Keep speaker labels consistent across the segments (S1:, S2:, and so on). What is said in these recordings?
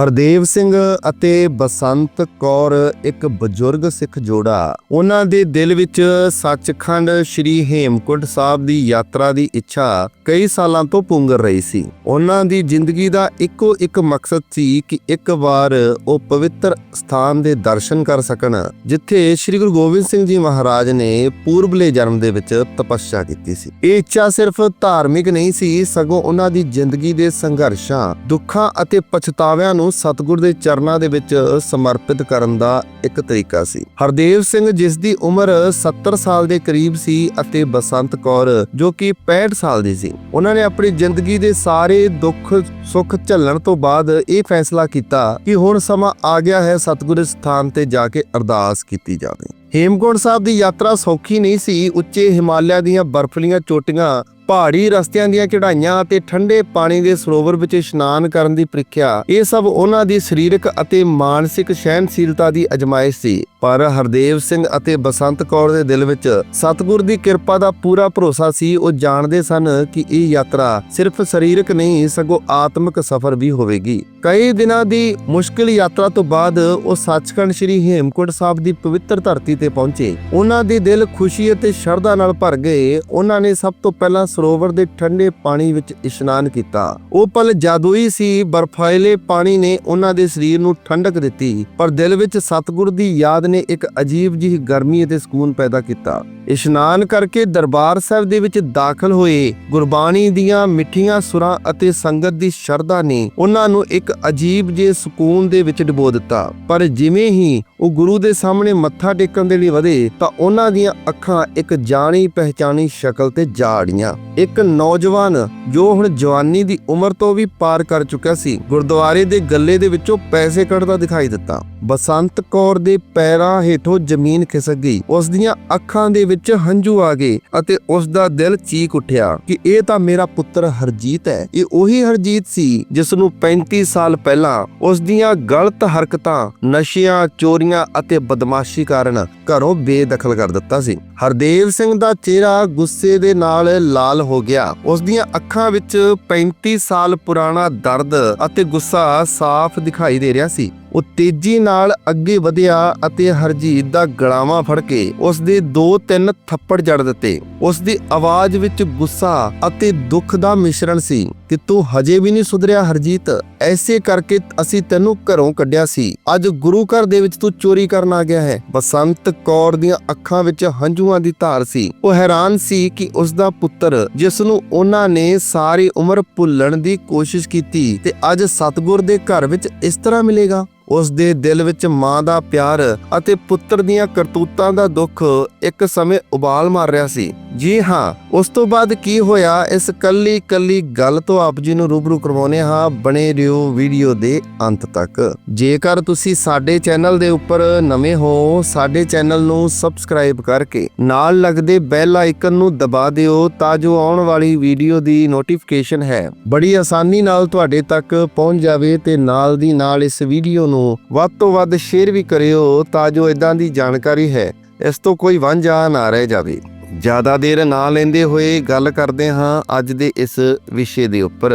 S1: ਹਰਦੇਵ ਸਿੰਘ ਅਤੇ ਬਸੰਤ ਕੌਰ ਇੱਕ ਬਜ਼ੁਰਗ ਸਿੱਖ ਜੋੜਾ। ਉਹਨਾਂ ਦੇ ਦਿਲ ਵਿੱਚ ਸੱਚਖੰਡ ਸ੍ਰੀ ਹੇਮਕੁੰਟ ਸਾਹਿਬ ਦੀ ਯਾਤਰਾ ਦੀ ਇੱਛਾ ਕਈ ਸਾਲਾਂ ਤੋਂ ਪੁੰਗਰ ਰਹੀ ਸੀ। ਉਹਨਾਂ ਦੀ ਜ਼ਿੰਦਗੀ ਦਾ ਇੱਕੋ ਇੱਕ ਮਕਸਦ ਸੀ ਕਿ ਇੱਕ ਵਾਰ ਉਹ ਪਵਿੱਤਰ ਸਥਾਨ ਦੇ ਦਰਸ਼ਨ ਕਰ ਸਕਣ, ਜਿੱਥੇ ਸ੍ਰੀ ਗੁਰੂ ਗੋਬਿੰਦ ਸਿੰਘ ਜੀ ਮਹਾਰਾਜ ਨੇ ਪੂਰਬਲੇ ਜਨਮ ਦੇ ਵਿੱਚ ਤਪੱਸਿਆ ਕੀਤੀ ਸੀ। ਇਹ ਇੱਛਾ ਸਿਰਫ ਧਾਰਮਿਕ ਨਹੀਂ ਸੀ, ਸਗੋਂ ਉਹਨਾਂ ਦੀ ਜ਼ਿੰਦਗੀ ਦੇ ਸੰਘਰਸ਼ਾਂ, ਦੁੱਖਾਂ ਅਤੇ ਪਛਤਾਵਿਆਂ ਨੂੰ ਸਤਿਗੁਰ ਦੇ ਚਰਨਾਂ ਦੇ ਵਿੱਚ ਸਮਰਪਿਤ ਕਰਨ ਦਾ ਇੱਕ ਤਰੀਕਾ ਸੀ। ਹਰਦੇਵ ਸਿੰਘ ਜਿਸ ਦੀ ਉਮਰ 70 ਸਾਲ ਦੇ ਕਰੀਬ ਸੀ ਅਤੇ ਬਸੰਤ ਕੌਰ ਜੋ ਕਿ 65 ਸਾਲ ਦੀ ਸੀ, ਉਹਨਾਂ ਨੇ ਆਪਣੀ ਜ਼ਿੰਦਗੀ ਦੇ ਸਾਰੇ ਦੁੱਖ, ਸੁੱਖ ਝੱਲਣ ਤੋਂ ਬਾਅਦ ਇਹ ਫੈਸਲਾ ਕੀਤਾ ਕਿ ਹੁਣ ਸਮਾਂ ਆ ਗਿਆ ਹੈ ਸਤਿਗੁਰ ਸਥਾਨ ਤੇ ਜਾ ਕੇ ਅਰਦਾਸ ਕੀਤੀ ਜਾਵੇ। ਹੇਮਕੁੰਡ ਸਾਹਿਬ ਦੀ ਯਾਤਰਾ ਸੌਖੀ ਨਹੀਂ ਸੀ, ਉੱਚੇ ਹਿਮਾਲਿਆ ਦੀਆਂ ਬਰਫ਼ਲੀਆਂ ਚੋਟੀਆਂ ਪਹਾੜੀ ਰਸਤਿਆਂ ਦੀਆਂ ਚੜ੍ਹਾਈਆਂ ਅਤੇ ਠੰਡੇ ਪਾਣੀ ਦੇ ਸਰੋਵਰ ਵਿੱਚ ਇਸ਼ਨਾਨ ਕਰਨ ਦੀ ਪ੍ਰੀਖਿਆ, ਇਹ ਸਭ ਉਹਨਾਂ ਦੀ ਸਰੀਰਕ ਅਤੇ ਮਾਨਸਿਕ ਸਹਿਨਸ਼ੀਲਤਾ ਦੀ ਅਜਮਾਇਸ਼ ਸੀ। ਪਰ ਹਰਦੇਵ ਸਿੰਘ ਅਤੇ ਬਸੰਤ ਕੌਰ ਦੇ ਦਿਲ ਵਿੱਚ ਸਤਿਗੁਰ ਦੀ ਕਿਰਪਾ ਦਾ ਪੂਰਾ ਭਰੋਸਾ ਸੀ, ਉਹ ਜਾਣਦੇ ਸਨ ਕਿ ਇਹ ਯਾਤਰਾ ਸਿਰਫ ਸਰੀਰਕ ਨਹੀਂ, ਸਗੋਂ ਆਤਮਿਕ ਸਫ਼ਰ ਵੀ ਹੋਵੇਗੀ। ਕਈ ਦਿਨਾਂ ਦੀ ਮੁਸ਼ਕਿਲ ਯਾਤਰਾ ਤੋਂ ਬਾਅਦ ਉਹ ਸੱਚਖੰਡ ਸ੍ਰੀ ਹੇਮਕੁੰਟ ਸਾਹਿਬ ਦੀ ਪਵਿੱਤਰ ਧਰਤੀ ਤੇ ਪਹੁੰਚੇ। ਉਹਨਾਂ ਦੇ ਦਿਲ ਖੁਸ਼ੀ ਅਤੇ ਸ਼ਰਧਾ ਨਾਲ ਭਰ ਗਏ। ਉਹਨਾਂ ਨੇ ਸਭ ਤੋਂ ਪਹਿਲਾਂ ਸਰੋਵਰ ਦੇ ਠੰਡੇ ਪਾਣੀ ਵਿੱਚ ਇਸ਼ਨਾਨ ਕੀਤਾ। ਉਹ ਪਲ ਜਾਦੂਈ ਸੀ, ਬਰਫਾਇਲੇ ਪਾਣੀ ਨੇ ਉਹਨਾਂ ਦੇ ਸਰੀਰ ਨੂੰ ਠੰਡਕ ਦਿੱਤੀ, ਪਰ ਦਿਲ ਵਿੱਚ ਸਤਿਗੁਰ ਦੀ ਯਾਦ ਨੇ ਇੱਕ ਅਜੀਬ ਜਿਹੀ ਗਰਮੀ ਅਤੇ ਸਕੂਨ ਪੈਦਾ ਕੀਤਾ। ਇਸ਼ਨਾਨ ਕਰਕੇ ਦਰਬਾਰ ਸਾਹਿਬ ਦੇ ਵਿੱਚ ਦਾਖਲ ਹੋਏ, ਗੁਰਬਾਣੀ ਦੀਆਂ ਮਿੱਠੀਆਂ ਸੁਰਾਂ ਅਤੇ ਸੰਗਤ ਦੀ ਸ਼ਰਧਾ ਨੇ ਉਹਨਾਂ ਨੂੰ ਇੱਕ ਅਜੀਬ ਜਿਹੇ ਸਕੂਨ ਦੇ ਵਿੱਚ ਡੁਬੋ ਦਿੱਤਾ। ਪਰ ਜਿਵੇਂ ਹੀ ਉਹ ਗੁਰੂ ਦੇ ਸਾਹਮਣੇ ਮੱਥਾ ਟੇਕਣ ਦੇ ਲਈ ਵਧੇ, ਤਾਂ ਉਹਨਾਂ ਦੀਆਂ ਅੱਖਾਂ ਇੱਕ ਜਾਣੀ ਪਹਿਚਾਣੀ ਸ਼ਕਲ ਤੇ ਜਾੜੀਆਂ ਇੱਕ ਨੌਜਵਾਨ ਜੋ ਹੁਣ ਜਵਾਨੀ ਦੀ ਉਮਰ ਤੋਂ ਵੀ ਪਾਰ ਕਰ ਚੁੱਕਿਆ ਸੀ, ਗੁਰਦੁਆਰੇ ਦੇ ਗੱਲੇ ਦੇ ਵਿੱਚੋਂ ਪੈਸੇ ਕੱਢਦਾ ਦਿਖਾਈ ਦਿੱਤਾ। ਬਸੰਤ ਕੌਰ ਦੇ ਪੈਰਾਂ ਹੇਠੋਂ ਜ਼ਮੀਨ ਖਿਸਕ ਗਈ। ਉਸ ਦੀਆਂ ਅੱਖਾਂ ਦੇ ਵਿੱਚ ਹੰਝੂ ਆ ਗਏ ਅਤੇ ਉਸ ਦਾ ਦਿਲ ਚੀਕ ਉੱਠਿਆ ਕਿ ਇਹ ਤਾਂ ਮੇਰਾ ਪੁੱਤਰ ਹਰਜੀਤ ਹੈ। ਇਹ ਉਹੀ ਹਰਜੀਤ ਸੀ ਜਿਸ ਨੂੰ 35 ਸਾਲ ਪਹਿਲਾਂ ਉਸ ਦੀਆਂ ਗਲਤ ਹਰਕਤਾਂ, ਨਸ਼ਿਆਂ, ਚੋਰੀਆਂ ਅਤੇ ਬਦਮਾਸ਼ੀ ਕਾਰਨ ਘਰੋਂ ਬੇਦਖਲ ਕਰ ਦਿੱਤਾ ਸੀ। ਹਰਦੇਵ ਸਿੰਘ ਦਾ ਚਿਹਰਾ ਗੁੱਸੇ ਦੇ ਨਾਲ ਲਾਲ ਹੋ ਗਿਆ। ਉਸ ਦੀਆਂ ਅੱਖਾਂ ਵਿੱਚ 35 ਸਾਲ ਪੁਰਾਣਾ ਦਰਦ ਅਤੇ ਗੁੱਸਾ ਸਾਫ਼ ਦਿਖਾਈ ਦੇ ਰਿਹਾ ਸੀ। ਉਹ ਤੇਜ਼ੀ ਨਾਲ ਅੱਗੇ ਵਧਿਆ ਅਤੇ ਹਰਜੀਤ ਦਾ ਗਲਾਵਾਂ ਫੜ ਕੇ ਉਸ ਦੇ ਦੋ ਤਿੰਨ ਥੱਪੜ ਜੜ ਦਿੱਤੇ। ਉਸ ਦੀ ਆਵਾਜ਼ ਵਿੱਚ ਗੁੱਸਾ ਅਤੇ ਦੁੱਖ ਦਾ ਮਿਸ਼ਰਣ ਸੀ। ਕਿ ਤੂੰ ਹਜੇ ਵੀ ਨਹੀਂ ਸੁਧਰਿਆ ਹਰਜੀਤ। ਐਸੇ ਕਰਕੇ ਅਸੀਂ ਤੈਨੂੰ ਘਰੋਂ ਕੱਢਿਆ ਸੀ। ਅੱਜ ਗੁਰੂ ਘਰ ਦੇ ਵਿੱਚ ਤੂੰ ਚੋਰੀ ਕਰਨ ਆ ਗਿਆ ਹੈ। ਬਸੰਤ ਕੌਰ ਦੀਆਂ ਅੱਖਾਂ ਵਿੱਚ ਹੰਝੂਆਂ ਦੀ ਧਾਰ ਸੀ। ਉਹ ਹੈਰਾਨ ਸੀ ਕਿ ਉਸ ਦਾ ਪੁੱਤਰ, ਜਿਸ ਨੂੰ ਉਹਨਾਂ ਨੇ ਸਾਰੀ ਉਮਰ ਭੁੱਲਣ ਦੀ ਕੋਸ਼ਿਸ਼ ਕੀਤੀ, ਤੇ ਅੱਜ ਸਤਗੁਰ ਦੇ ਘਰ ਵਿੱਚ ਇਸ ਤਰ੍ਹਾਂ ਮਿਲੇਗਾ। ਉਸ ਦੇ ਦਿਲ ਵਿੱਚ ਮਾਂ ਦਾ ਪਿਆਰ ਅਤੇ ਪੁੱਤਰ ਦੀਆਂ ਕਰਤੂਤਾਂ ਦਾ ਦੁੱਖ ਇੱਕ ਸਮੇਂ ਉਬਾਲ ਮਾਰ ਰਿਹਾ ਸੀ। ਜੀ ਹਾਂ, ਉਸ ਤੋਂ ਬਾਅਦ ਕੀ ਹੋਇਆ, ਇਸ ਕੱਲੀ ਕੱਲੀ ਗੱਲ ਤੋਂ ਆਪ ਜੀ ਨੂੰ ਰੂਬਰੂ ਕਰਵਾਉਨੇ ਹਾਂ ਬਣੇ ਰਹੋ ਵੀਡੀਓ ਦੇ ਅੰਤ ਤੱਕ। ਜੇਕਰ ਤੁਸੀਂ ਸਾਡੇ ਚੈਨਲ ਦੇ ਉੱਪਰ ਨਵੇਂ ਹੋ, ਸਾਡੇ ਚੈਨਲ ਨੂੰ ਸਬਸਕ੍ਰਾਈਬ ਕਰਕੇ ਨਾਲ ਲੱਗਦੇ ਬੈਲ ਆਈਕਨ ਨੂੰ ਦਬਾ ਦਿਓ ਤਾਂ ਜੋ ਆਉਣ ਵਾਲੀ ਵੀਡੀਓ ਦੀ ਨੋਟੀਫਿਕੇਸ਼ਨ ਹੈ। ਬੜੀ ਆਸਾਨੀ ਨਾਲ ਤੁਹਾਡੇ ਤੱਕ ਪਹੁੰਚ ਜਾਵੇ ਤੇ ਨਾਲ ਦੀ ਨਾਲ ਇਸ ਵੀਡੀਓ ਨੂੰ ਵੱਧ ਤੋਂ ਵੱਧ ਸ਼ੇਅਰ ਵੀ ਕਰਿਓ ਤਾਂ ਜੋ ਇਦਾਂ ਦੀ ਜਾਣਕਾਰੀ ਹੈ, ਇਸ ਤੋਂ ਕੋਈ ਵਾਂਝਾ ਨਾ ਰਹਿ ਜਾਵੇ। ਜ਼ਿਆਦਾ ਦੇਰ ਨਾ ਲੈਂਦੇ ਹੋਏ ਗੱਲ ਕਰਦੇ ਹਾਂ ਅੱਜ ਦੇ ਇਸ ਵਿਸ਼ੇ ਦੇ ਉੱਪਰ।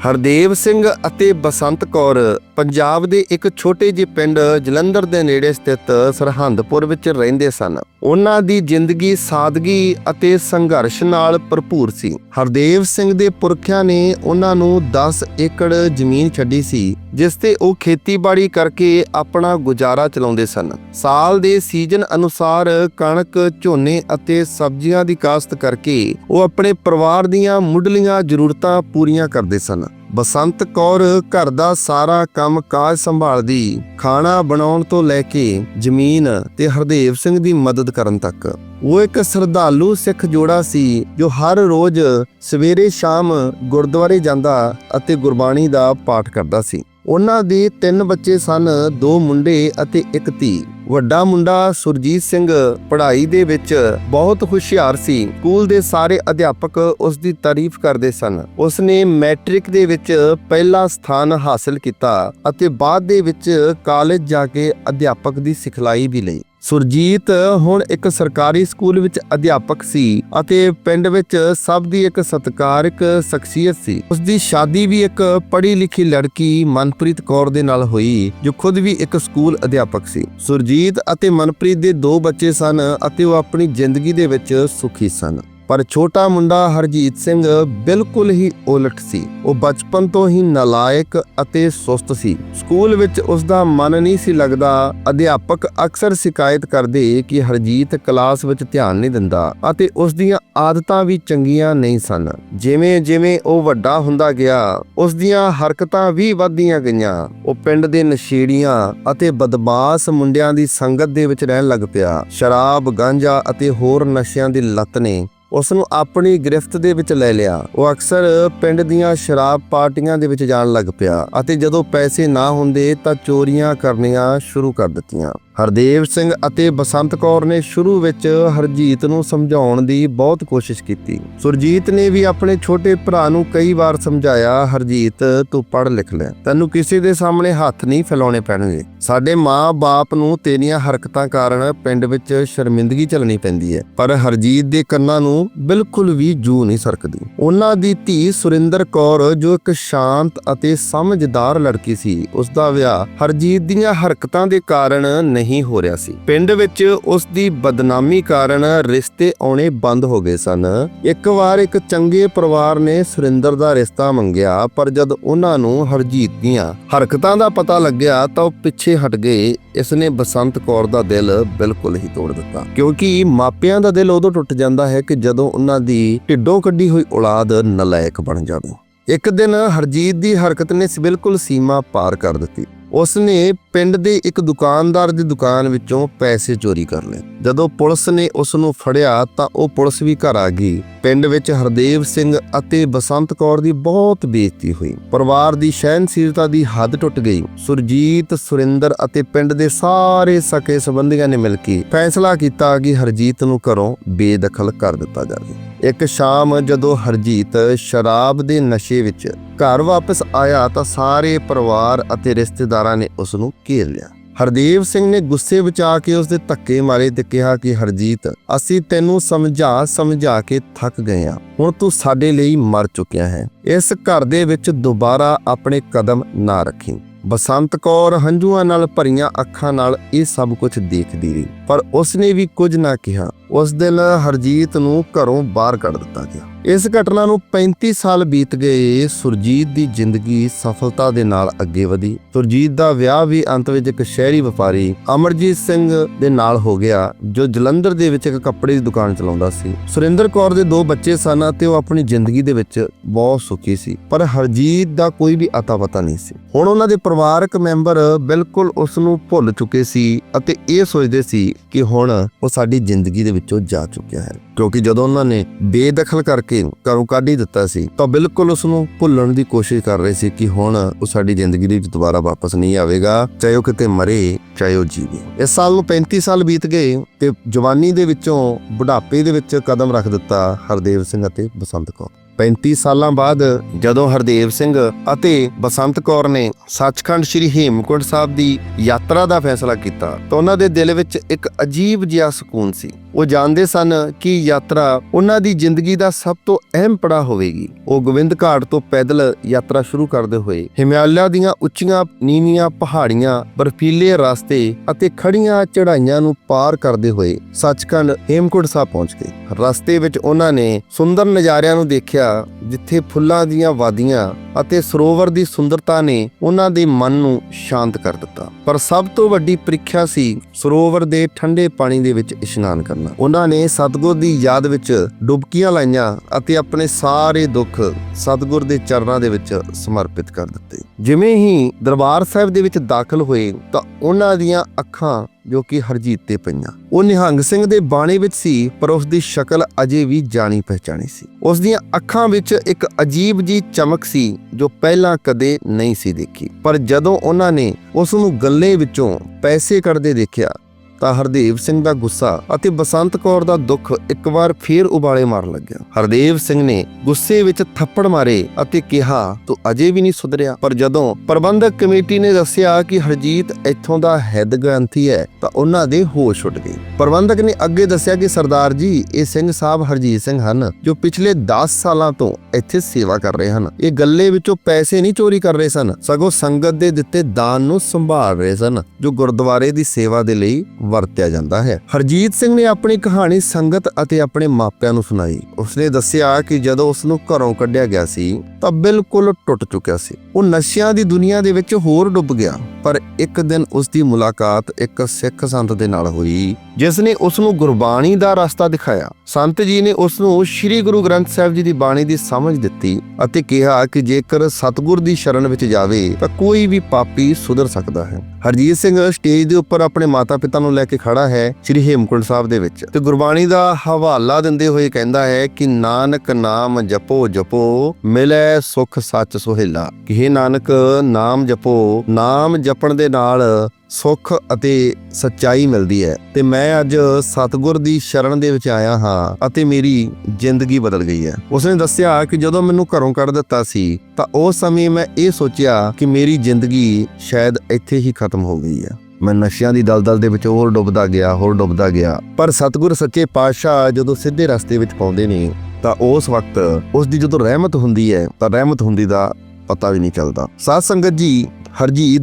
S1: ਹਰਦੇਵ ਸਿੰਘ ਅਤੇ ਬਸੰਤ ਕੌਰ, ਪੰਜਾਬ ਦੇ ਇੱਕ ਛੋਟੇ ਜਿਹੇ ਪਿੰਡ ਜਲੰਧਰ ਦੇ ਨੇੜੇ ਸਥਿਤ ਸਰਹੰਦਪੁਰ ਵਿੱਚ ਰਹਿੰਦੇ ਸਨ। ਉਹਨਾਂ ਦੀ ਜ਼ਿੰਦਗੀ ਸਾਦਗੀ ਅਤੇ ਸੰਘਰਸ਼ ਨਾਲ ਭਰਪੂਰ ਸੀ। ਹਰਦੇਵ ਸਿੰਘ ਦੇ ਪੁਰਖਿਆਂ ਨੇ ਉਹਨਾਂ ਨੂੰ 10 ਏਕੜ ਜ਼ਮੀਨ ਛੱਡੀ ਸੀ, ਜਿਸ ਤੇ ਉਹ ਖੇਤੀਬਾੜੀ ਕਰਕੇ ਆਪਣਾ ਗੁਜ਼ਾਰਾ ਚਲਾਉਂਦੇ ਸਨ। ਸਾਲ ਦੇ ਸੀਜ਼ਨ ਅਨੁਸਾਰ ਕਣਕ, ਝੋਨੇ ਅਤੇ ਸਬਜ਼ੀਆਂ ਦੀ ਕਾਸ਼ਤ ਕਰਕੇ ਉਹ ਆਪਣੇ ਪਰਿਵਾਰ ਦੀਆਂ ਮੁੱਢਲੀਆਂ ਜ਼ਰੂਰਤਾਂ ਪੂਰੀਆਂ ਕਰਦੇ ਸਨ। ਬਸੰਤ ਕੌਰ ਘਰ ਦਾ ਸਾਰਾ ਕੰਮ ਕਾਜ ਸੰਭਾਲਦੀ, ਖਾਣਾ ਬਣਾਉਣ ਤੋਂ ਲੈ ਕੇ ਜ਼ਮੀਨ ਤੇ ਹਰਦੇਵ ਸਿੰਘ ਦੀ ਮਦਦ ਕਰਨ ਤੱਕ। ਉਹ ਇੱਕ ਸਰਧਾਲੂ ਸਿੱਖ ਜੋੜਾ ਸੀ, ਜੋ ਹਰ ਰੋਜ਼ ਸਵੇਰੇ ਸ਼ਾਮ ਗੁਰਦੁਆਰੇ ਜਾਂਦਾ ਅਤੇ ਗੁਰਬਾਣੀ ਦਾ ਪਾਠ ਕਰਦਾ ਸੀ। ਉਹਨਾਂ ਦੇ ਤਿੰਨ ਬੱਚੇ ਸਨ, ਦੋ ਮੁੰਡੇ ਅਤੇ ਇੱਕ ਧੀ। ਵੱਡਾ ਮੁੰਡਾ ਸੁਰਜੀਤ ਸਿੰਘ ਪੜ੍ਹਾਈ ਦੇ ਵਿੱਚ ਬਹੁਤ ਹੁਸ਼ਿਆਰ ਸੀ। ਸਕੂਲ ਦੇ ਸਾਰੇ ਅਧਿਆਪਕ ਉਸ ਦੀ ਤਾਰੀਫ ਕਰਦੇ ਸਨ। ਉਸ ਨੇ ਮੈਟ੍ਰਿਕ ਦੇ ਵਿੱਚ ਪਹਿਲਾ ਸਥਾਨ ਹਾਸਲ ਕੀਤਾ ਅਤੇ ਬਾਅਦ ਦੇ ਵਿੱਚ ਕਾਲਜ ਜਾ ਕੇ ਅਧਿਆਪਕ ਦੀ ਸਿਖਲਾਈ ਵੀ ਲਈ। ਸੁਰਜੀਤ ਹੁਣ ਇੱਕ ਸਰਕਾਰੀ ਸਕੂਲ ਵਿੱਚ ਅਧਿਆਪਕ ਸੀ ਅਤੇ ਪਿੰਡ ਵਿੱਚ ਸਭ ਦੀ ਇੱਕ ਸਤਿਕਾਰਕ ਸ਼ਖਸੀਅਤ ਸੀ। ਉਸ ਦੀ ਸ਼ਾਦੀ ਵੀ ਇੱਕ ਪੜ੍ਹੀ ਲਿਖੀ ਲੜਕੀ ਮਨਪ੍ਰੀਤ ਕੌਰ ਦੇ ਨਾਲ ਹੋਈ, ਜੋ ਖੁਦ ਵੀ ਇੱਕ ਸਕੂਲ ਅਧਿਆਪਕ ਸੀ। ਸੁਰਜੀਤ ਅਤੇ ਮਨਪ੍ਰੀਤ ਦੇ ਦੋ ਬੱਚੇ ਸਨ ਅਤੇ ਉਹ ਆਪਣੀ ਜ਼ਿੰਦਗੀ ਦੇ ਵਿੱਚ ਸੁਖੀ ਸਨ। ਪਰ ਛੋਟਾ ਮੁੰਡਾ ਹਰਜੀਤ ਸਿੰਘ ਬਿਲਕੁਲ ਹੀ ਉਲਟ ਸੀ। ਉਹ ਬਚਪਨ ਤੋਂ ਹੀ ਨਲਾਇਕ ਅਤੇ ਸੁਸਤ ਸੀ। ਸਕੂਲ ਵਿੱਚ ਉਸ ਦਾ ਮਨ ਨਹੀਂ ਸੀ ਲੱਗਦਾ। ਅਧਿਆਪਕ ਅਕਸਰ ਸ਼ਿਕਾਇਤ ਕਰਦੇ ਕਿ ਹਰਜੀਤ ਕਲਾਸ ਵਿੱਚ ਧਿਆਨ ਨਹੀਂ ਦਿੰਦਾ ਅਤੇ ਉਸ ਦੀਆਂ ਆਦਤਾਂ ਵੀ ਚੰਗੀਆਂ ਨਹੀਂ ਸਨ। ਜਿਵੇਂ ਜਿਵੇਂ ਉਹ ਵੱਡਾ ਹੁੰਦਾ ਗਿਆ ਉਸ ਦੀਆਂ ਹਰਕਤਾਂ ਵੀ ਵੱਧਦੀਆਂ ਗਈਆਂ। ਉਹ ਪਿੰਡ ਦੇ ਨਸ਼ੇੜੀਆਂ ਅਤੇ ਬਦਮਾਸ਼ ਮੁੰਡਿਆਂ ਦੀ ਸੰਗਤ ਦੇ ਵਿੱਚ ਰਹਿਣ ਲੱਗ ਪਿਆ। ਸ਼ਰਾਬ, ਗਾਂਜਾ ਅਤੇ ਹੋਰ ਨਸ਼ਿਆਂ ਦੀ ਲੱਤ ਨੇ ਉਸ ਨੂੰ ਆਪਣੀ ਗ੍ਰਿਫਤ ਦੇ ਵਿੱਚ ਲੈ ਲਿਆ। ਉਹ ਅਕਸਰ ਪਿੰਡ ਦੀਆਂ ਸ਼ਰਾਬ ਪਾਰਟੀਆਂ ਦੇ ਵਿੱਚ ਜਾਣ ਲੱਗ ਪਿਆ ਅਤੇ ਜਦੋਂ ਪੈਸੇ ਨਾ ਹੁੰਦੇ ਤਾਂ ਚੋਰੀਆਂ ਕਰਨੀਆਂ ਸ਼ੁਰੂ ਕਰ ਦਿੱਤੀਆਂ। ਹਰਦੇਵ ਸਿੰਘ ਅਤੇ ਬਸੰਤ ਕੌਰ ਨੇ ਸ਼ੁਰੂ ਵਿੱਚ ਹਰਜੀਤ ਨੂੰ ਸਮਝਾਉਣ ਦੀ ਬਹੁਤ ਕੋਸ਼ਿਸ਼ ਕੀਤੀ। ਸੁਰਜੀਤ ਨੇ ਵੀ ਆਪਣੇ ਛੋਟੇ ਭਰਾ ਨੂੰ ਕਈ ਵਾਰ ਸਮਝਾਇਆ, ਹਰਜੀਤ, ਤੂੰ ਪੜ੍ਹ ਲਿਖ ਲੈ। ਤੈਨੂੰ ਕਿਸੇ ਦੇ ਸਾਹਮਣੇ ਹੱਥ ਨਹੀਂ ਫੈਲਾਉਣੇ ਪੈਣਗੇ। ਸਾਡੇ ਮਾਂ-ਬਾਪ ਨੂੰ ਤੇਰੀਆਂ ਹਰਕਤਾਂ ਕਾਰਨ ਪਿੰਡ ਵਿੱਚ ਸ਼ਰਮਿੰਦਗੀ ਝੱਲਣੀ ਪੈਂਦੀ ਹੈ। ਪਰ ਹਰਜੀਤ ਦੇ ਕੰਨਾਂ ਨੂੰ ਬਿਲਕੁਲ ਵੀ ਜੂ ਨਹੀਂ ਸਰਕਦੀ। ਉਹਨਾਂ ਦੀ ਧੀ ਸੁਰਿੰਦਰ ਕੌਰ, ਜੋ ਇੱਕ ਸ਼ਾਂਤ ਅਤੇ ਸਮਝਦਾਰ ਲੜਕੀ ਸੀ ਉਸ ਦਾ ਵਿਆਹ ਹਰਜੀਤ ਦੀਆਂ ਹਰਕਤਾਂ ਦੇ ਕਾਰਨ ਨਹੀਂ ਹੋ ਰਿਹਾ ਸੀ। ਪਿੰਡ ਵਿੱਚ ਉਸ ਦੀ ਬਦਨਾਮੀ ਕਾਰਨ ਰਿਸ਼ਤੇ ਆਉਣੇ ਬੰਦ ਹੋ ਗਏ ਸਨ। ਇੱਕ ਵਾਰ ਇੱਕ ਚੰਗੇ ਪਰਿਵਾਰ ਨੇ ਸੁਰਿੰਦਰ ਦਾ ਰਿਸ਼ਤਾ ਮੰਗਿਆ, ਪਰ ਜਦ ਉਹਨਾਂ ਨੂੰ ਹਰਜੀਤ ਦੀਆਂ ਹਰਕਤਾਂ ਦਾ ਪਤਾ ਲੱਗਿਆ ਤਾਂ ਉਹ ਪਿੱਛੇ ਹਟ ਗਏ। ਇਸ ਨੇ ਬਸੰਤ ਕੌਰ ਦਾ ਦਿਲ ਬਿਲਕੁਲ ਹੀ ਤੋੜ ਦਿੱਤਾ। ਕਿਉਂਕਿ ਮਾਪਿਆਂ ਦਾ ਦਿਲ ਉਦੋਂ ਟੁੱਟ ਜਾਂਦਾ ਹੈ ਕਿ ਜਦੋਂ ਉਹਨਾਂ ਦੀ ਢਿੱਡੋਂ ਕੱਢੀ ਹੋਈ ਔਲਾਦ ਨਲਾਇਕ ਬਣ ਜਾਵੇ। ਇੱਕ ਦਿਨ ਹਰਜੀਤ ਦੀ ਹਰਕਤ ਨੇ ਬਿਲਕੁਲ ਸੀਮਾ ਪਾਰ ਕਰ ਦਿੱਤੀ। ਉਸ ਨੇ ਪਿੰਡ ਦੇ ਇੱਕ ਦੁਕਾਨਦਾਰ ਦੀ ਦੁਕਾਨ ਵਿੱਚੋਂ ਪੈਸੇ ਚੋਰੀ ਕਰ ਲਏ। ਜਦੋਂ ਪੁਲਿਸ ਨੇ ਉਸ ਨੂੰ ਫੜਿਆ ਤਾਂ ਉਹ ਪੁਲਿਸ ਵੀ ਘਰ ਆ ਗਈ। ਪਿੰਡ ਵਿੱਚ ਹਰਦੇਵ ਸਿੰਘ ਅਤੇ ਬਸੰਤ ਕੌਰ ਦੀ ਬਹੁਤ ਬੇਇੱਜ਼ਤੀ ਹੋਈ। ਪਰਿਵਾਰ ਦੀ ਸਹਿਨਸ਼ੀਲਤਾ ਦੀ ਹੱਦ ਟੁੱਟ ਗਈ। ਸੁਰਜੀਤ, ਸੁਰਿੰਦਰ ਅਤੇ ਪਿੰਡ ਦੇ ਸਾਰੇ ਸਕੇ ਸੰਬੰਧੀਆਂ ਨੇ ਮਿਲ ਕੇ ਫੈਸਲਾ ਕੀਤਾ ਕਿ ਹਰਜੀਤ ਨੂੰ ਘਰੋਂ ਬੇਦਖਲ ਕਰ ਦਿੱਤਾ ਜਾਵੇ। ਇੱਕ ਸ਼ਾਮ ਜਦੋਂ ਹਰਜੀਤ ਸ਼ਰਾਬ ਦੇ ਨਸ਼ੇ ਵਿੱਚ ਘਰ ਵਾਪਸ ਆਇਆ ਤਾਂ ਸਾਰੇ ਪਰਿਵਾਰ ਅਤੇ ਰਿਸ਼ਤੇਦਾਰਾਂ ਨੇ ਉਸ ਨੂੰ ਘੇਰ ਲਿਆ। ਹਰਦੇਵ ਸਿੰਘ ਨੇ ਗੁੱਸੇ ਵਿੱਚ ਆ ਕੇ ਉਸ ਦੇ ਧੱਕੇ ਮਾਰੇ ਤੇ ਕਿਹਾ ਕਿ, ਹਰਜੀਤ, ਅਸੀਂ ਤੈਨੂੰ ਸਮਝਾ ਸਮਝਾ ਕੇ ਥੱਕ ਗਏ ਹਾਂ ਹੁਣ ਤੂੰ ਸਾਡੇ ਲਈ ਮਰ ਚੁੱਕਿਆ ਹੈ। ਇਸ ਘਰ ਦੇ ਵਿੱਚ ਦੁਬਾਰਾ ਆਪਣੇ ਕਦਮ ਨਾ ਰੱਖੀ। ਬਸੰਤ ਕੌਰ ਹੰਝੂਆਂ ਨਾਲ ਭਰੀਆਂ ਅੱਖਾਂ ਨਾਲ ਇਹ ਸਭ ਕੁਝ ਦੇਖਦੀ ਰਹੀ। ਪਰ ਉਸਨੇ ਵੀ ਕੁਝ ਨਾ ਕਿਹਾ। ਉਸ ਦਿਨ ਹਰਜੀਤ ਨੂੰ ਘਰੋਂ ਬਾਹਰ ਕੱਢ ਦਿੱਤਾ ਗਿਆ। ਇਸ ਘਟਨਾ ਨੂੰ 35 ਸਾਲ ਬੀਤ ਗਏ। ਸੁਰਜੀਤ ਦੀ ਜ਼ਿੰਦਗੀ ਸਫਲਤਾ ਦੇ ਨਾਲ ਅੱਗੇ ਵਧੀ। ਸੁਰਜੀਤ ਦਾ ਵਿਆਹ ਵੀ ਅੰਤ ਵਿੱਚ ਇੱਕ ਸ਼ਹਿਰੀ ਵਪਾਰੀ ਅਮਰਜੀਤ ਸਿੰਘ ਦੇ ਨਾਲ ਹੋ ਗਿਆ, ਜੋ ਜਲੰਧਰ ਦੇ ਵਿੱਚ ਇੱਕ ਕੱਪੜੇ ਦੀ ਦੁਕਾਨ ਚਲਾਉਂਦਾ ਸੀ। ਸੁਰਿੰਦਰ ਕੌਰ ਦੇ ਦੋ ਬੱਚੇ ਸਨ ਅਤੇ ਉਹ ਆਪਣੀ ਜ਼ਿੰਦਗੀ ਦੇ ਵਿੱਚ ਬਹੁਤ ਸੁਖੀ ਸੀ, ਪਰ ਹਰਜੀਤ ਦਾ ਕੋਈ ਵੀ ਅਤਾ ਪਤਾ ਨਹੀਂ ਸੀ। ਹੁਣ ਉਹਨਾਂ ਦੇ ਪਰਿਵਾਰਕ ਮੈਂਬਰ ਬਿਲਕੁਲ ਉਸ ਨੂੰ ਭੁੱਲ ਚੁੱਕੇ ਸੀ ਅਤੇ ਇਹ ਸੋਚਦੇ ਸੀ ਕਿ ਹੁਣ ਉਹ ਸਾਡੀ ਜ਼ਿੰਦਗੀ ਦੇ ਵਿੱਚੋਂ ਜਾ ਚੁੱਕਿਆ ਹੈ। ਕਿਉਂਕਿ ਜਦੋਂ ਉਹਨਾਂ ਨੇ ਬੇਦਖਲ ਕਰਕੇ ਘਰੋਂ ਕੱਢ ਹੀ ਦਿੱਤਾ ਸੀ, ਤਾਂ ਬਿਲਕੁਲ ਉਸ ਨੂੰ ਭੁੱਲਣ ਦੀ ਕੋਸ਼ਿਸ਼ ਕਰ ਰਹੇ ਸੀ ਕਿ ਹੁਣ ਉਹ ਸਾਡੀ ਜ਼ਿੰਦਗੀ ਦੇ ਵਿੱਚ ਦੁਬਾਰਾ ਵਾਪਸ ਨਹੀਂ ਆਵੇਗਾ, ਚਾਹੇ ਉਹ ਕਿਤੇ ਮਰੇ, ਚਾਹੇ ਉਹ ਜੀਵੇ। ਇਸ ਸਾਲ ਨੂੰ 35 ਸਾਲ ਬੀਤ ਗਏ ਤੇ ਜਵਾਨੀ ਦੇ ਵਿੱਚੋਂ ਬੁਢਾਪੇ ਦੇ ਵਿੱਚ ਕਦਮ ਰੱਖ ਦਿੱਤਾ ਹਰਦੇਵ ਸਿੰਘ ਅਤੇ ਬਸੰਤ ਕੌਰ। 35 ਸਾਲਾਂ ਬਾਅਦ ਜਦੋਂ ਹਰਦੇਵ ਸਿੰਘ ਅਤੇ ਬਸੰਤ ਕੌਰ ਨੇ ਸੱਚਖੰਡ ਸ੍ਰੀ ਹੇਮਕੁੰਟ ਸਾਹਿਬ ਦੀ ਯਾਤਰਾ ਦਾ ਫੈਸਲਾ ਕੀਤਾ, ਤਾਂ ਉਹਨਾਂ ਦੇ ਦਿਲ ਵਿੱਚ ਇੱਕ ਅਜੀਬ ਜਿਹਾ ਸਕੂਨ ਸੀ। ਉਹ ਜਾਣਦੇ ਸਨ ਕਿ ਯਾਤਰਾ ਉਹਨਾਂ ਦੀ ਜ਼ਿੰਦਗੀ ਦਾ ਸਭ ਤੋਂ ਅਹਿਮ ਪੜਾਅ ਹੋਵੇਗੀ। ਉਹ ਗੋਬਿੰਦ ਘਾਟ ਤੋਂ ਪੈਦਲ ਯਾਤਰਾ ਸ਼ੁਰੂ ਕਰਦੇ ਹੋਏ ਹਿਮਾਲਿਆ ਦੀਆਂ ਉੱਚੀਆਂ ਨੀਵੀਆਂ ਪਹਾੜੀਆਂ, ਬਰਫੀਲੇ ਰਸਤੇ ਅਤੇ ਖੜੀਆਂ ਚੜ੍ਹਾਈਆਂ ਨੂੰ ਪਾਰ ਕਰਦੇ ਹੋਏ ਸੱਚਖੰਡ ਹੇਮਕੁੰਟ ਸਾਹਿਬ ਪਹੁੰਚ ਗਏ। ਰਸਤੇ ਵਿੱਚ ਉਹਨਾਂ ਨੇ ਸੁੰਦਰ ਨਜ਼ਾਰਿਆਂ ਨੂੰ ਦੇਖਿਆ, ਜਿੱਥੇ ਫੁੱਲਾਂ ਦੀਆਂ ਵਾਦੀਆਂ ਅਤੇ ਸਰੋਵਰ ਦੀ ਸੁੰਦਰਤਾ ਨੇ ਉਹਨਾਂ ਦੇ ਮਨ ਨੂੰ ਸ਼ਾਂਤ ਕਰ ਦਿੱਤਾ। ਪਰ ਸਭ ਤੋਂ ਵੱਡੀ ਪ੍ਰੀਖਿਆ ਸੀ ਸਰੋਵਰ ਦੇ ਠੰਡੇ ਪਾਣੀ ਦੇ ਵਿੱਚ ਇਸ਼ਨਾਨ ਕਰਨਾ ਉਹਨਾਂ ਨੇ ਸਤਗੁਰ ਦੀ ਯਾਦ ਵਿੱਚ ਡੁਬਕੀਆਂ ਲਾਈਆਂ ਅਤੇ ਆਪਣੇ ਸਾਰੇ ਦੁੱਖ ਸਤਗੁਰ ਦੇ ਚਰਨਾਂ ਦੇ ਵਿੱਚ ਸਮਰਪਿਤ ਕਰ ਦਿੱਤੇ। ਜਿਵੇਂ ਹੀ ਦਰਬਾਰ ਸਾਹਿਬ ਦੇ ਵਿੱਚ ਦਾਖਲ ਹੋਏ ਤਾਂ ਉਹਨਾਂ ਦੀਆਂ ਅੱਖਾਂ ਜੋ ਕਿ ਹਰਜੀਤ ਤੇ ਪਈਆਂ। ਉਹ ਨਿਹੰਗ ਸਿੰਘ ਦੇ ਬਾਣੇ ਵਿੱਚ ਸੀ, ਪਰ ਉਸ ਦੀ ਸ਼ਕਲ ਅਜੇ ਵੀ ਜਾਣੀ ਪਹਿਚਾਣੀ ਸੀ। ਉਸ ਦੀਆਂ ਅੱਖਾਂ ਵਿੱਚ ਇੱਕ ਅਜੀਬ ਜੀ ਚਮਕ ਸੀ ਜੋ ਪਹਿਲਾਂ ਕਦੇ ਨਹੀਂ ਸੀ ਦੇਖੀ। ਪਰ ਜਦੋਂ ਉਹਨਾਂ ਨੇ ਉਸ ਨੂੰ ਗੱਲੇ ਵਿੱਚੋਂ ਪੈਸੇ ਕੱਢਦੇ ਦੇਖਿਆ ਤਾਂ ਹਰਦੇਵ ਸਿੰਘ ਦਾ ਗੁੱਸਾ ਅਤੇ ਬਸੰਤ ਕੌਰ ਦਾ ਦੁੱਖ ਇੱਕ ਵਾਰ ਫੇਰ ਉਬਾਲੇ ਮਾਰਨ ਲੱਗਿਆ। ਹਰਦੇਵ ਸਿੰਘ ਨੇ ਗੁੱਸੇ ਵਿੱਚ ਥੱਪੜ ਮਾਰੇ ਅਤੇ ਕਿਹਾ, ਤੂੰ ਅਜੇ ਵੀ ਨਹੀਂ ਸੁਧਰਿਆ, ਪਰ ਜਦੋਂ ਪ੍ਰਬੰਧਕ ਕਮੇਟੀ ਨੇ ਦੱਸਿਆ ਕਿ ਹਰਜੀਤ ਇੱਥੋਂ ਦਾ ਹੈੱਡ ਗ੍ਰੰਥੀ ਹੈ, ਤਾਂ ਉਹਨਾਂ ਦੇ ਹੋਸ਼ ਉੱਡ ਗਏ। ਪ੍ਰਬੰਧਕ ਨੇ ਅੱਗੇ ਦੱਸਿਆ ਕਿ ਸਰਦਾਰ ਜੀ, ਇਹ ਸਿੰਘ ਸਾਹਿਬ ਹਰਜੀਤ ਸਿੰਘ ਹਨ, ਜੋ ਪਿਛਲੇ 10 ਸਾਲਾਂ ਤੋਂ ਇੱਥੇ ਸੇਵਾ ਕਰ ਰਹੇ ਹਨ। ਇਹ ਗੱਲੇ ਵਿੱਚੋਂ ਪੈਸੇ ਨਹੀਂ ਚੋਰੀ ਕਰ ਰਹੇ ਸਨ, ਸਗੋਂ ਸੰਗਤ ਦੇ ਦਿੱਤੇ ਦਾਨ ਨੂੰ ਸੰਭਾਲ ਰਹੇ ਸਨ, ਜੋ ਗੁਰਦੁਆਰੇ ਦੀ ਸੇਵਾ ਦੇ ਲਈ ਵਰਤਿਆ ਜਾਂਦਾ ਹੈ। ਹਰਜੀਤ ਸਿੰਘ ਨੇ ਆਪਣੀ ਕਹਾਣੀ ਸੰਗਤ ਅਤੇ ਆਪਣੇ ਮਾਪਿਆਂ ਨੂੰ ਸੁਣਾਈ। ਉਸਨੇ ਦੱਸਿਆ ਕਿ ਜਦੋਂ ਉਸ ਨੂੰ ਘਰੋਂ ਕੱਢਿਆ ਗਿਆ ਸੀ, ਤਾਂ ਬਿਲਕੁਲ ਟੁੱਟ ਚੁੱਕਿਆ ਸੀ। ਉਹ ਨਸ਼ਿਆਂ ਦੀ ਦੁਨੀਆ ਦੇ ਵਿੱਚ ਹੋਰ ਡੁੱਬ ਗਿਆ। ਪਰ ਇੱਕ ਦਿਨ ਉਸ ਦੀ ਮੁਲਾਕਾਤ ਇੱਕ ਸਿੱਖ ਸੰਤ ਦੇ ਨਾਲ ਹੋਈ ਜਿਸ ਨੇ ਉਸ ਨੂੰ ਗੁਰਬਾਣੀ ਦਾ ਰਸਤਾ ਦਿਖਾਇਆ। ਸੰਤ ਜੀ ਨੇ ਉਸ ਨੂੰ ਸ੍ਰੀ ਗੁਰੂ ਗ੍ਰੰਥ ਸਾਹਿਬ ਜੀ ਦੀ ਬਾਣੀ ਦੀ ਸਮਝ ਦਿੱਤੀ ਅਤੇ ਕਿਹਾ ਕਿ ਜੇਕਰ ਸਤਿਗੁਰ ਦੀ ਸ਼ਰਨ ਵਿੱਚ ਜਾਵੇ, ਤਾਂ ਕੋਈ ਵੀ ਪਾਪੀ ਸੁਧਰ ਸਕਦਾ ਹੈ। ਹਰਜੀਤ ਸਿੰਘ ਸਟੇਜ ਦੇ ਉੱਪਰ ਆਪਣੇ ਮਾਤਾ-ਪਿਤਾ ਨੂੰ ਲੈ ਕੇ ਖੜਾ ਹੈ ਸ੍ਰੀ ਹੇਮਕੁੰਟ ਸਾਹਿਬ ਦੇ ਵਿੱਚ। ਤੇ ਗੁਰਬਾਣੀ ਦਾ ਹਵਾਲਾ ਦਿੰਦੇ ਹੋਏ ਕਹਿੰਦਾ ਹੈ ਕਿ ਨਾਨਕ ਨਾਮ ਜਪੋ ਜਪੋ, ਮਿਲੇ ਸੁਖ ਸੱਚ ਸੁਹੇਲਾ। ਕਿ हे ਨਾਨਕ, ਨਾਮ ਜਪੋ, ਨਾਮ ਜਪਣ ਦੇ ਨਾਲ ਸੁੱਖ ਅਤੇ ਸੱਚਾਈ ਮਿਲਦੀ ਹੈ। ਤੇ ਮੈਂ ਅੱਜ ਸਤਿਗੁਰ ਦੀ ਸ਼ਰਨ ਦੇ ਵਿੱਚ ਆਇਆ ਹਾਂ ਅਤੇ ਮੇਰੀ ਜ਼ਿੰਦਗੀ ਬਦਲ ਗਈ ਹੈ। ਉਸਨੇ ਦੱਸਿਆ ਕਿ ਜਦੋਂ ਮੈਨੂੰ ਘਰੋਂ ਕੱਢ ਦਿੱਤਾ ਸੀ, ਤਾਂ ਉਸ ਸਮੇਂ ਮੈਂ ਇਹ ਸੋਚਿਆ ਕਿ ਮੇਰੀ ਜ਼ਿੰਦਗੀ ਸ਼ਾਇਦ ਇੱਥੇ ਹੀ ਖਤਮ ਹੋ ਗਈ ਹੈ। ਮੈਂ ਨਸ਼ਿਆਂ ਦੀ ਦਲਦਲ ਦੇ ਵਿੱਚ ਹੋਰ ਡੁੱਬਦਾ ਗਿਆ, ਹੋਰ ਡੁੱਬਦਾ ਗਿਆ। ਪਰ ਸਤਿਗੁਰ ਸੱਚੇ ਪਾਤਸ਼ਾਹ ਜਦੋਂ ਸਿੱਧੇ ਰਸਤੇ ਵਿੱਚ ਪਾਉਂਦੇ ਨੇ, ਤਾਂ ਉਸ ਵਕਤ ਉਸ ਦੀ ਜਦੋਂ ਰਹਿਮਤ ਹੁੰਦੀ ਹੈ, ਤਾਂ ਰਹਿਮਤ ਹੁੰਦੀ ਦਾ ਪਤਾ ਵੀ ਨਹੀਂ ਚੱਲਦਾ। ਸਾਧ ਸੰਗਤ ਜੀ, ਹਰਜੀਤ,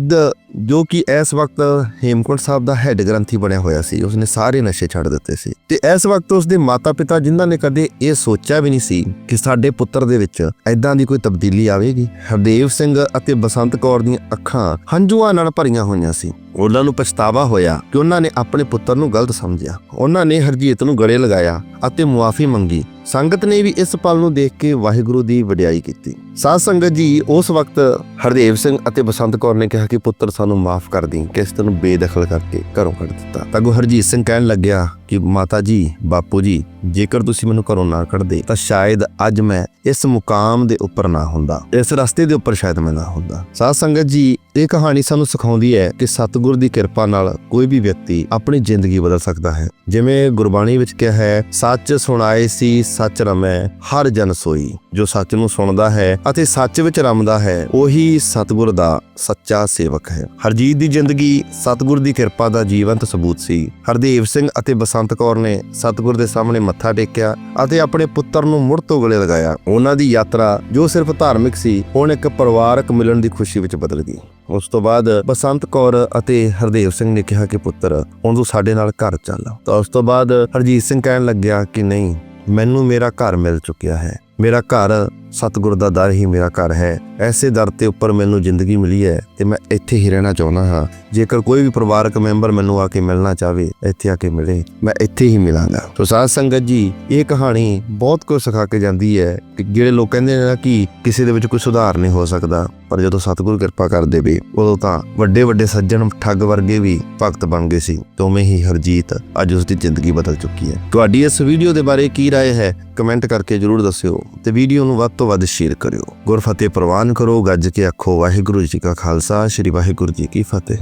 S1: ਜੋ ਕਿ ਇਸ ਵਕਤ ਹੇਮਕੁੰਟ ਸਾਹਿਬ ਦਾ ਹੈੱਡ ਗ੍ਰੰਥੀ ਬਣਿਆ ਹੋਇਆ ਸੀ, ਉਸਨੇ ਸਾਰੇ ਨਸ਼ੇ ਛੱਡ ਦਿੱਤੇ ਸੀ। ਤੇ ਇਸ ਵਕਤ ਉਸਦੇ ਮਾਤਾ-ਪਿਤਾ ਜਿਨ੍ਹਾਂ ਨੇ ਕਦੇ ਇਹ ਸੋਚਿਆ ਵੀ ਨਹੀਂ ਸੀ ਕਿ ਸਾਡੇ ਪੁੱਤਰ ਦੇ ਵਿੱਚ ਐਦਾਂ ਦੀ ਕੋਈ ਤਬਦੀਲੀ ਆਵੇਗੀ। ਹਰਦੇਵ ਸਿੰਘ ਅਤੇ ਬਸੰਤ ਕੌਰ ਦੀਆਂ ਅੱਖਾਂ ਹੰਝੂਆਂ ਨਾਲ ਭਰੀਆਂ ਹੋਈਆਂ ਸੀ। ਉਹਨਾਂ ਨੂੰ ਪਛਤਾਵਾ ਹੋਇਆ ਕਿ ਉਹਨਾਂ ਨੇ ਆਪਣੇ ਪੁੱਤਰ ਨੂੰ ਗਲਤ ਸਮਝਿਆ। ਉਹਨਾਂ ਨੇ ਹਰਜੀਤ ਨੂੰ ਗਲੇ ਲਗਾਇਆ ਅਤੇ ਮੁਆਫੀ ਮੰਗੀ। ਸੰਗਤ ਨੇ ਵੀ ਇਸ ਪਲ ਨੂੰ ਦੇਖ ਕੇ ਵਾਹਿਗੁਰੂ ਦੀ ਵਡਿਆਈ ਕੀਤੀ। ਸਾਧ ਸੰਗਤ ਜੀ, ਉਸ ਵਕਤ ਹਰਦੇਵ ਸਿੰਘ ਅਤੇ ਬਸੰਤ ਕੌਰ ਨੇ ਕਿਹਾ ਕਿ ਪੁੱਤਰ ਸਾਨੂੰ ਮਾਫ ਕਰ ਦੀ ਕਿਸ ਤੈਨੂੰ ਬੇਦਖਲ ਕਰਕੇ ਘਰੋਂ ਕੱਢ ਦਿੱਤਾ। ਤਾਂ ਗੁਰੂ ਹਰਜੀਤ ਸਿੰਘ ਕਹਿਣ ਲੱਗਿਆ ਕਿ ਮਾਤਾ ਜੀ, ਬਾਪੂ ਜੀ, ਜੇਕਰ ਤੁਸੀਂ ਮੈਨੂੰ ਘਰੋਂ ਨਾ ਕੱਢਦੇ, ਤਾਂ ਸ਼ਾਇਦ ਅੱਜ ਮੈਂ ਇਸ ਮੁਕਾਮ ਦੇ ਉੱਪਰ ਨਾ ਹੁੰਦਾ, ਇਸ ਰਸਤੇ ਦੇ ਉੱਪਰ ਸ਼ਾਇਦ ਮੈਂ ਨਾ ਹੁੰਦਾ। ਸਾਧ ਸੰਗਤ ਜੀ, ਇਹ ਕਹਾਣੀ ਸਾਨੂੰ ਸਿਖਾਉਂਦੀ ਹੈ ਕਿ ਸਤਿਗੁਰ ਦੀ ਕਿਰਪਾ ਨਾਲ ਕੋਈ ਵੀ ਵਿਅਕਤੀ ਆਪਣੀ ਜ਼ਿੰਦਗੀ ਬਦਲ ਸਕਦਾ ਹੈ। ਜਿਵੇਂ ਗੁਰਬਾਣੀ ਵਿੱਚ ਕਿਹਾ ਹੈ, ਸੱਚ ਸੁਣਾਏ ਸੀ, ਸੱਚ ਰਮੈ, ਹਰ ਜਨ ਸੋਈ। ਜੋ ਸੱਚ ਨੂੰ ਸੁਣਦਾ ਹੈ ਅਤੇ ਸੱਚ ਵਿੱਚ ਰਮਦਾ ਹੈ, ਉਹੀ ਸਤਿਗੁਰ ਦਾ ਸੱਚਾ ਸੇਵਕ ਹੈ। ਹਰਜੀਤ ਦੀ ਜ਼ਿੰਦਗੀ ਸਤਿਗੁਰ ਦੀ ਕਿਰਪਾ ਦਾ ਜੀਵੰਤ ਸਬੂਤ ਸੀ। ਹਰਦੇਵ ਸਿੰਘ ਅਤੇ ਬਸੰਤ ਕੌਰ ਨੇ ਸਤਿਗੁਰ ਦੇ ਸਾਹਮਣੇ ਮੱਥਾ ਟੇਕਿਆ ਅਤੇ ਆਪਣੇ ਪੁੱਤਰ ਨੂੰ ਮੁੜ ਤੋਂ ਗਲੇ ਲਗਾਇਆ। ਉਹਨਾਂ ਦੀ ਯਾਤਰਾ, ਜੋ ਸਿਰਫ ਧਾਰਮਿਕ ਸੀ, ਹੁਣ ਇੱਕ ਪਰਿਵਾਰਕ ਮਿਲਣ ਦੀ ਖੁਸ਼ੀ ਵਿੱਚ ਬਦਲ ਗਈ। ਉਸ ਤੋਂ ਬਾਅਦ ਬਸੰਤ ਕੌਰ ਅਤੇ ਹਰਦੇਵ ਸਿੰਘ ਨੇ ਕਿਹਾ ਕਿ ਪੁੱਤਰ, ਹੁਣ ਤੂੰ ਸਾਡੇ ਨਾਲ ਘਰ ਚੱਲ। ਤਾਂ ਉਸ ਤੋਂ ਬਾਅਦ ਹਰਜੀਤ ਸਿੰਘ ਕਹਿਣ ਲੱਗਿਆ ਕਿ ਨਹੀਂ, ਮੈਨੂੰ ਮੇਰਾ ਘਰ ਮਿਲ ਚੁੱਕਿਆ ਹੈ। ਮੇਰਾ ਘਰ ਸਤਿਗੁਰ ਦਾ ਦਰ ਹੀ ਮੇਰਾ ਘਰ ਹੈ ਐਸੇ ਦਰ ਤੇ ਉੱਪਰ ਮੈਨੂੰ ਜ਼ਿੰਦਗੀ ਮਿਲੀ ਹੈ ਤੇ ਮੈਂ ਇੱਥੇ ਹੀ ਰਹਿਣਾ ਚਾਹੁੰਦਾ ਹਾਂ ਜੇਕਰ ਕੋਈ ਵੀ ਪਰਿਵਾਰਕ ਮੈਂਬਰ ਮੈਨੂੰ ਆ ਕੇ ਮਿਲਣਾ ਚਾਹਵੇ ਇੱਥੇ ਆ ਕੇ ਮਿਲੇ ਮੈਂ ਇੱਥੇ ਹੀ ਮਿਲਾਂਗਾ ਸੋ ਸਾਧ ਸੰਗਤ ਜੀ ਇਹ ਕਹਾਣੀ ਬਹੁਤ ਕੁਝ ਸਿਖਾ ਕੇ ਜਾਂਦੀ ਹੈ ਕਿ ਜਿਹੜੇ ਲੋਕ ਕਹਿੰਦੇ ਨੇ ਨਾ ਕਿ ਕਿਸੇ ਦੇ ਵਿੱਚ ਕੋਈ ਸੁਧਾਰ ਨਹੀਂ ਹੋ ਸਕਦਾ ਪਰ ਜਦੋਂ ਸਤਿਗੁਰ ਕਿਰਪਾ ਕਰ ਦੇਵੇ ਉਦੋਂ ਤਾਂ ਵੱਡੇ ਵੱਡੇ ਸੱਜਣ ਠੱਗ ਵਰਗੇ ਵੀ ਭਗਤ ਬਣ ਗਏ ਸੀ ਤੇ ਉਵੇਂ ਹੀ ਹਰਜੀਤ ਅੱਜ ਉਸ ਦੀ ਜ਼ਿੰਦਗੀ ਬਦਲ ਚੁੱਕੀ ਹੈ ਤੁਹਾਡੀ ਇਸ ਵੀਡੀਓ ਦੇ ਬਾਰੇ ਕੀ رائے ਹੈ ਕਮੈਂਟ ਕਰਕੇ ਜਰੂਰ ਦੱਸਿਓ ਤੇ ਵੀਡੀਓ ਨੂੰ ਵੱਧ ਤੋਂ ਵੱਧ ਸ਼ੇਅਰ ਕਰਿਓ। ਗੁਰਫਤਿਹ ਪ੍ਰਵਾਨ ਕਰੋ, ਗੱਜ ਕੇ ਆਖੋ, ਵਾਹਿਗੁਰੂ ਜੀ ਕਾ ਖਾਲਸਾ, ਸ੍ਰੀ ਵਾਹਿਗੁਰੂ ਜੀ ਕੀ ਫਤਿਹ।